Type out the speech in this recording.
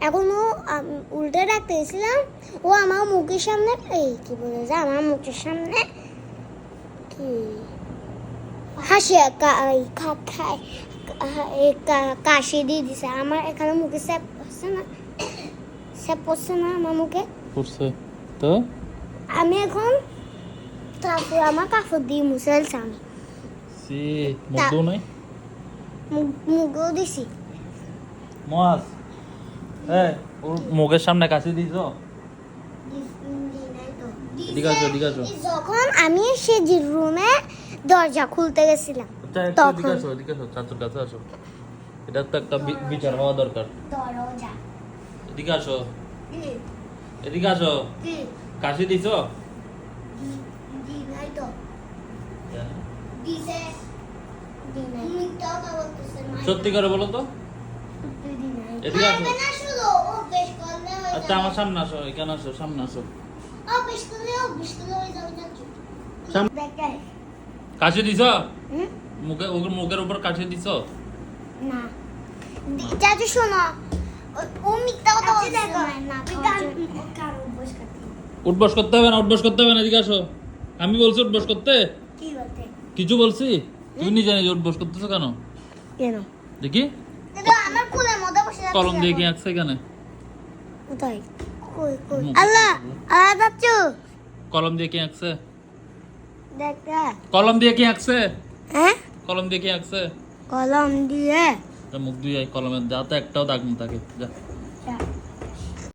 এখন ও উল্টে রাখতে গেছিলাম। ও আমার মুখের সামনে এই কি বলে যে আমার মুখের সামনে কি? হাসি কা- এই খা- খায় কা- কাশি দিয়ে দিছে। আমার এখানে মুখে স্যাপ হচ্ছে না স্যাপ পড়ছে না আমার মুখে। করছে তো? আমি এখন তারপর আমার কাপড় দিয়ে মুছে ফেলছি আমি। সি নাই? মুখ- মুখেও দিছি। মাস ওর মুখের সামনে কাছে দিছো। যখন আমি সে রুমে দরজা খুলতে গেছিলাম তখন। চাচুর কাছে আসো। এটা তো একটা বিচার হওয়া দরকার। এদিকে আসো। এদিকে আসো। কাশি দিছো তো। দিছে। সত্যি করে বলো তো। এদিকে আসো। আচ্ছা আমার সামনে আসো এখানে আসো সামনে আসো। অভ্যেস করলে অভ্যেস করলে যাবে না কি? সাম- দেখে কাশি দিছো? হুম? মুখে ওর মুখের উপর কাশি দিছো? না। চাচু শোনো। ও- করতে উঠবস করতে হবে না উঠবস করতে হবে না এদিকে আসো। আমি বলছি উঠবস করতে। কিছু বলছি? তুমি নিজে নিজে উঠবস করতেছো কেন? কেন? দেখি। কলম দিয়ে কি আঁকছে এখানে? কোথায়? কই কই? মুখ। আল্লাহ আল্লাহ চাচু কলম দিয়ে কি আঁকছে দেখা কলম দিয়ে কি আঁকছে হ্যাঁ? কলম দিয়ে কি আঁকছে কলম দিয়ে। মুখ দিয়ে কলমের যাতে একটাও দাগ না থাকে। যা। যা।